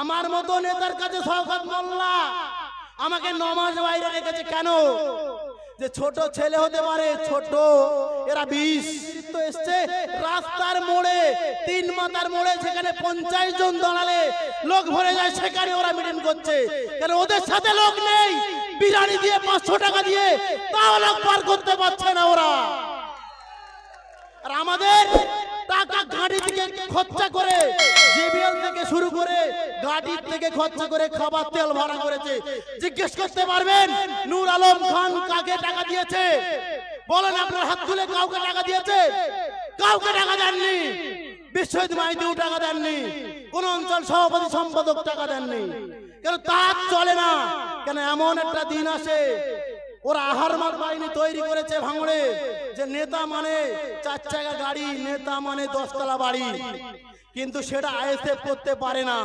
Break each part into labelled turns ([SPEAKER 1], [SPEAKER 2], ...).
[SPEAKER 1] আমার মতো নেতার কাছে শওকত মোল্লা, আমাকে নমাজ বাইরে রেখেছে কেন? যে ছোট ছেলে হতে পারে ছোট, এরা বিশ তো এসছে রাস্তার মোড়ে, তিন মাতার মোড়ে, সেখানে পঞ্চাশ জন দাঁড়ালে লোক ভরে যায়, সেখানে ওরা মিটিং করছে। কেন ওদের সাথে লোক নেই? বিরিয়ানি দিয়ে পাঁচশো টাকা দিয়ে তাও লোক পার করতে পারছে না ওরা। আর আমাদের টাকা গাড়ি খরচা করে, জিবিএল থেকে শুরু করে, গাড়ির থেকে খরচা করে খাবার তেল ভাড়া করেছে। জিজ্ঞেস করতে পারবেন, নূর আলম খান কাকে টাকা দিয়েছে? বলেন, আপনার হাত তুলে কাউকে টাকা দিয়েছে? কাউকে টাকা দেননি। বিশ্বজিৎ মাইতিও টাকা দেননি। কোন অঞ্চল সভাপতি সম্পাদক টাকা দেননি। কেন তার চলে না? কেন এমন একটা দিন আসে ওরা আহার মার বাহিনী তৈরি করেছে ভাঙড়ে। যে নেতা মানে চার চাকা গাড়ি, নেতা মানে দশতলা বাড়ি। কিন্তু সেটা আইএসএফ করতে পারে না।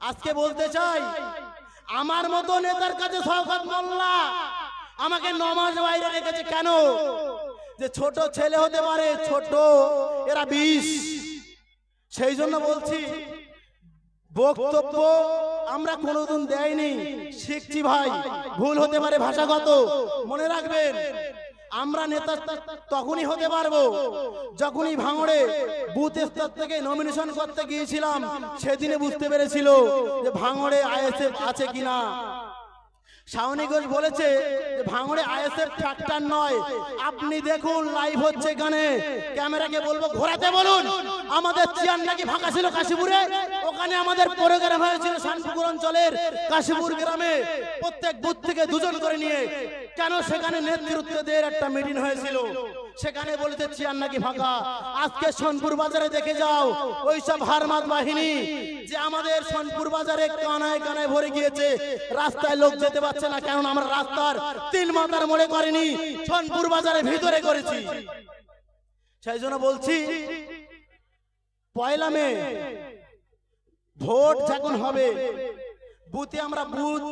[SPEAKER 1] আজকে বলতে চাই, আমার মতো নেতার কাছে শওকত মোল্লা আমাকে নমাজ বাইরে রেখেছে কেন? যে ছোট ছেলে হতে পারে, ছোট, এরা বিষ। সেই জন্য বলছি, বক্তব্য আমরা কোনোদিন দেয়নি। শিখছি ভাই, ভুল হতে পারে ভাষাগত। মনে রাখবেন, আমরা নেতা তখনই হতে পারব, যখনই ভাঙড়ে বুথ স্তর থেকে নমিনেশন করতে গিয়েছিলাম, সেদিনে বুঝতে পেরেছিল যে ভাঙড়ে আইএসএফ আছে কিনা। শাওনি ঘোষ বলেছে যে ভাঙড়ে আইএসএফ ট্রাক্টর নয়। আপনি দেখুন লাইভ হচ্ছে এখানে। ক্যামেরাকে বলব, ঘোরাতে বলুন। আমাদের চেয়ার নাকি ফাঁকা ছিল কাশীপুরে? ওখানে আমাদের প্রোগ্রাম হয়েছিল শান্তিপুর অঞ্চলের কাশীপুর গ্রামে। প্রত্যেক বুথ থেকে দুজন করে নিয়ে। কেন সেখানে নেতৃত্বদের একটা মিটিং হয়েছিল? সেখানে বলেছে, চেয়ার নাকি ফাঁকা? আজকে সোনপুর বাজারে দেখে যাও, ওইসব হারমাত বাহিনী যে আমাদের সোনপুর বাজারে কানায় কানায় ভরে গিয়েছে, রাস্তায় লোক যেতে পারছে না, কারণ আমরা রাস্তার তিন মাথার মোড়ে করিনি, সোনপুর বাজারে ভিতরে করেছি। সেই জন্য বলছি, পয়লা মে, ভোট যখন হবে, বুথে আমরা বুথ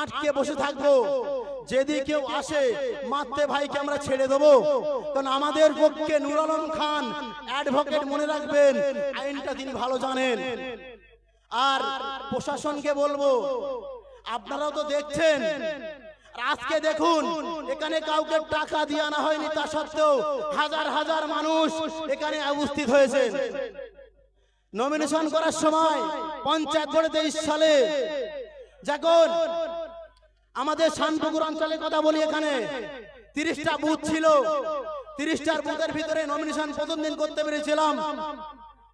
[SPEAKER 1] আটকে বসে থাকব। যদি কেউ আসে মারতে ভাইকে আমরা ছেড়ে দেবো। কারণ আমাদের পক্ষে নুর আলম খান অ্যাডভোকেট মনে রাখবেন। আইনটা তিনি ভালো জানেন। আর প্রশাসনকে বলব আপনারাও তো দেখছেন। আজকে দেখুন এখানে কাউকে টাকা দিয়ে আনা হয়নি তা সত্ত্বেও হাজার হাজার মানুষ এখানে উপস্থিত হয়েছে নমিনেশন করার সময় পঞ্চায়েত বোর্ডে তেইশ সালে যখন আমাদের শানপুকুর অঞ্চলের কথা বলি এখানে। তিরিশটা বুথ ছিল। তিরিশটার বুথের ভিতরে নমিনেশন প্রথম দিন করতে পেরেছিলাম।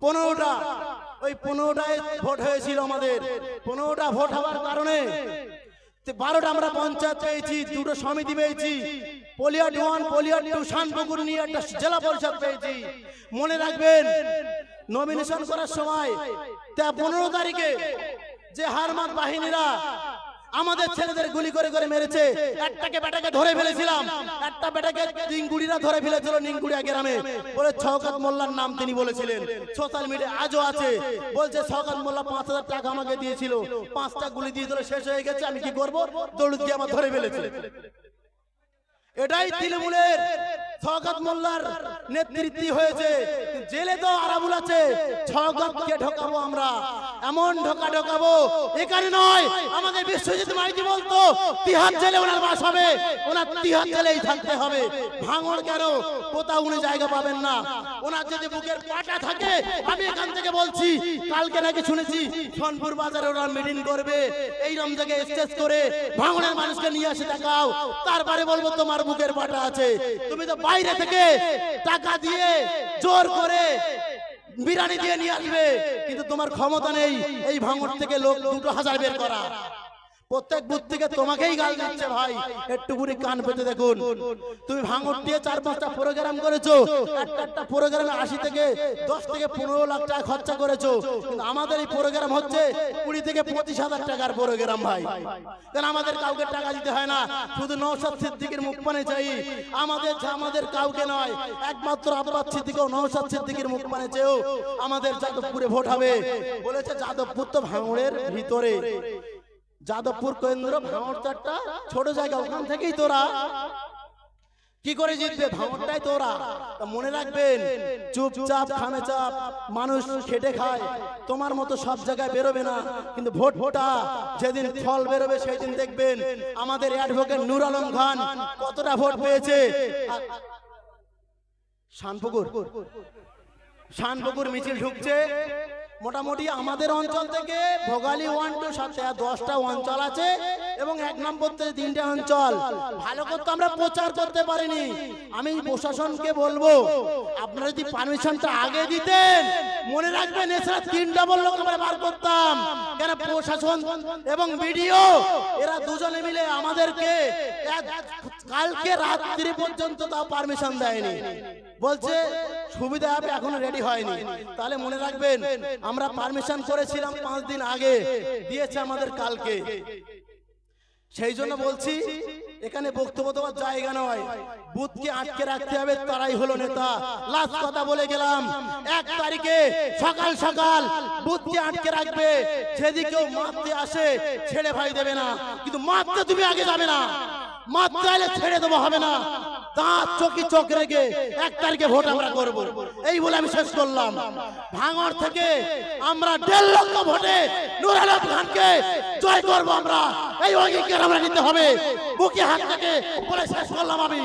[SPEAKER 1] পনেরোটা। ওই পনেরোটায় ভোট হয়েছিল আমাদের। পনেরোটা ভোট হওয়ার কারণে বারোটা আমরা পঞ্চায়েত পেয়েছি, দুটো সমিতি পেয়েছি। পলিয়াট ওয়ান পলিয়াট টু শানপুকুর নিয়ে একটা জেলা পরিষদ পেয়েছি। মনে রাখবেন নমিনেশন করার সময় তা পনেরো তারিখে যে হারমাত বাহিনীরা আমাদের ছেলেদের গুলি করে করে মেরেছে। একটাকে বেটাকে ধরে ফেলেছিলাম। একটা বেটাকে নিংগুড়িরা ধরে ফেলেছিল নিংগুড়িয়া গ্রামে। বলে ছৌকাত মোল্লার নাম তিনি বলেছিলেন। সোশ্যাল মিডিয়া আজও আছে। বলছে ছৌকাত মোল্লা পাঁচ হাজার টাকা আমাকে দিয়েছিল। পাঁচটা গুলি দিয়ে দিল শেষ হয়ে গেছে আমি কি করব? দৌড় দিয়ে আমার ধরে ফেলেছে। এটাই তৃণমূলের ছগত মোল্লার নেতৃত্বে হয়েছে। জেলে তো আরাবুল আছে, ছগতকে ঢোকাবো আমরা। এমন ঢোকা ঢোকাবো এখানে নয়, আমাদের বিশ্বজিৎ মাইতি বলতো, তিহার জেলে ওনার বাস হবে, ওনার তিহার জেলেই থাকতে হবে। ভাঙড় কেন? কোথাও উনি জায়গা পাবেন না। ওনার যদি বুকের পাটা থাকে আমি এখান থেকে বলছি কালকে নাকি শুনেছি সোনপুর বাজারে ওরা মিটিং করবে এই এইরকম জায়গায় স্টেজ করে ভাঙড়ের মানুষকে নিয়ে আসে দেখাও। তারপরে বলব তোমার বুকের পাটা আছে। তুমি তো বাইরে থেকে টাকা দিয়ে জোর করে বিরানি দিয়ে নিয়ে আসবে। কিন্তু তোমার ক্ষমতা নেই এই ভাঙড় থেকে লোক দুটো হাজার বের করা। প্রত্যেক বুথ থেকে তোমাকেই গাল দিচ্ছে ভাই। একটু কান পেতে দেখুন। তুমি ভাঙর দিয়ে চার পাঁচটা প্রোগ্রাম করেছ একটা একটা প্রোগ্রামে আশি থেকে দশ থেকে পনেরো লাখ টাকা খরচা করেছ। আমাদের এই প্রোগ্রাম হচ্ছে কুড়ি থেকে পঁচিশ হাজার টাকার প্রোগ্রাম ভাই। কারণ আমাদের কাউকে টাকা দিতে হয় না? শুধু নৌসাদ সিদ্দিকের মুখ পানে চাই। আমাদের আমাদের কাউকে নয়, একমাত্র আব্বাস সিদ্দিক ও নৌসাদ সিদ্দিকের মুখ পানে চেয়েও আমাদের যাদবপুরে ভোট হবে। বলেছে যাদবপুর তো ভাঙড়ের ভিতরে। যাদবপুর কেন্দ্র, ভাঙড় চারটা, ছোট জায়গা, ওখান থেকেই তোরা। কি করে জিতবে ভাঙনটাই তো ওরা মনে রাখবেন, চুপচাপ খামে চাপ মানুষ খেটে খায়। তোমার মতো সব জায়গায় বেরোবে না, কিন্তু ভোটটা যেদিন ফল বেরোবে সেই দিন দেখবেন আমাদের অ্যাডভোকেট নূর আলম খান কতটা ভোট পেয়েছে। শানপুকুর। শানপুকুর মিছিল ঢুকছে। মোটামুটি আমাদের অঞ্চল থেকে ভোগালী ওয়ান টু সাথে দশটা অঞ্চল আছে। এবং এক নম্বর থেকে তিনটে অঞ্চল ভালো করতে আমরা প্রচার করতে পারিনি। আমি প্রশাসনকে বলব, আপনারা যদি পারমিশনটা আগে দিতেন, মনে রাখবেন এছাড়া তিন ডবল লোক আমরা বার করতাম। কেন প্রশাসন এবং ভিডিও এরা দুজনে মিলে আমাদেরকে কালকে রাত্রি পর্যন্ত তাও পারমিশন দেয়নি। বলছে, সুবিধা হবে, এখনও রেডি হয়নি। তাহলে মনে রাখবেন, আমরা পারমিশন করেছিলাম পাঁচ দিন আগে, দিয়েছে আমাদের কালকে। সেই জন্য বলছি এখানে বক্তব্য দেওয়ার জায়গা নয়। বুথকে আটকে রাখতে হবে তারাই হলো নেতা। লাস্ট কথা বলে গেলাম এক তারিখে সকাল সকাল বুথকে আটকে রাখবে। সেদিকেও মারতে আসে ছেড়ে ভাই দেবে না। কিন্তু মারতে তুমি আগে যাবে না। মারতে ছেড়ে দেবো হবে না। দাঁত চোখে চোখ রেখে এক তারিখে ভোট আমরা করব। এই বলে আমি শেষ করলাম। ভাঙড় থেকে আমরা দেড় লক্ষ ভোটে নুর আলম খানকে জয় করব আমরা। এই অঙ্গীকার আমরা নিতে হবে। বুকে হাত থেকে বলে শেষ করলাম আমি।